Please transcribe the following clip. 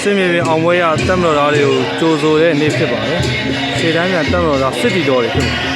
စင်မြေပြင်အောင်ပွဲရတက်မတော်သားတွေကိုကြိုဆိုတဲ့နေ့ဖြစ်ပါတယ်။ခြေတန်းပြန်တက်မတော်သားစစ်တီတော်တွေဖြစ်ပါတယ်